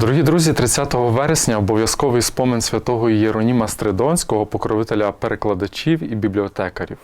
Дорогі друзі, 30 вересня обов'язковий спомин святого Єроніма Стридонського, покровителя перекладачів і бібліотекарів.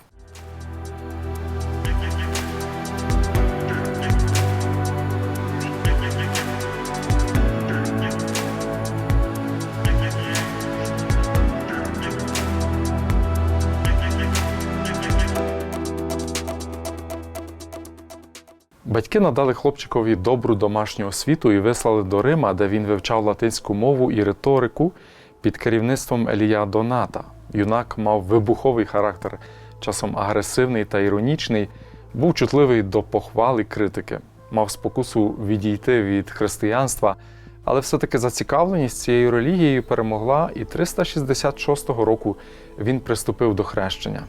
Батьки надали хлопчикові добру домашню освіту і вислали до Рима, де він вивчав латинську мову і риторику під керівництвом Елія Доната. Юнак мав вибуховий характер, часом агресивний та іронічний, був чутливий до похвал і критики, мав спокусу відійти від християнства, але все-таки зацікавленість цією релігією перемогла, і 366 року він приступив до хрещення.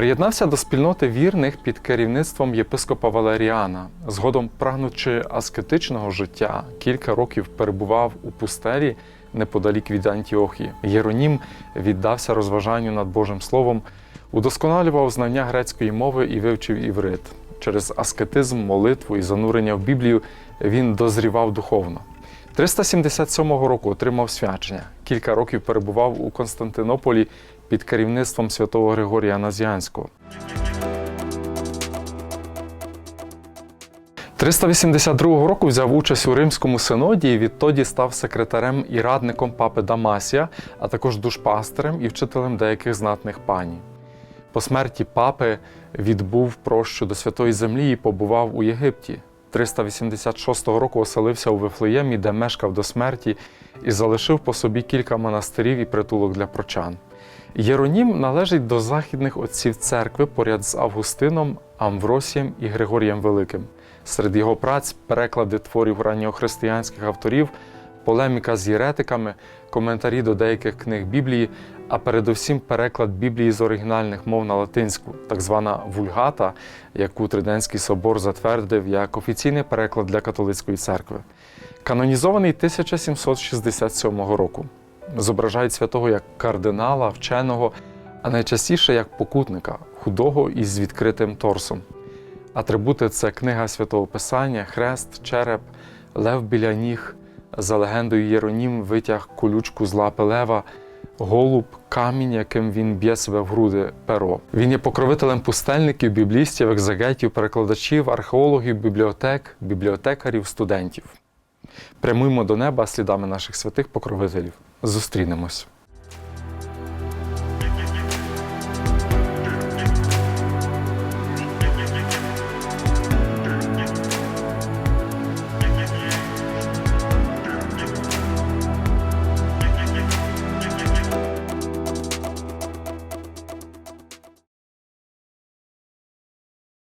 Приєднався до спільноти вірних під керівництвом єпископа Валеріана. Згодом, прагнучи аскетичного життя, кілька років перебував у пустелі неподалік від Антіохії. Єронім віддався розважанню над Божим Словом, удосконалював знання грецької мови і вивчив іврит. Через аскетизм, молитву і занурення в Біблію він дозрівав духовно. 377 року отримав свячення. Кілька років перебував у Константинополі під керівництвом святого Григорія Назіанського. 382 року взяв участь у Римському синоді і відтоді став секретарем і радником папи Дамасія, а також душпастерем і вчителем деяких знатних пані. По смерті папи відбув прощу до Святої Землі і побував у Єгипті. 386 року оселився у Вифлеємі, де мешкав до смерті, і залишив по собі кілька монастирів і притулок для прочан. Єронім належить до західних отців церкви поряд з Августином, Амвросієм і Григорієм Великим. Серед його праць переклади творів ранньохристиянських авторів, полеміка з єретиками, коментарі до деяких книг Біблії, а передусім переклад Біблії з оригінальних мов на латинську, так звана вульгата, яку Триденський собор затвердив як офіційний переклад для католицької церкви. Канонізований 1767 року. Зображають святого як кардинала, вченого, а найчастіше як покутника, худого із відкритим торсом. Атрибути це книга святого Писання, хрест, череп, лев біля ніг, за легендою Єронім витяг колючку з лапи лева, голуб, камінь, яким він б'є себе в груди перо. Він є покровителем пустельників, біблістів, екзегетів, перекладачів, археологів, бібліотек, бібліотекарів, студентів. Прямуємо до неба слідами наших святих покровителів. Зустрінемось.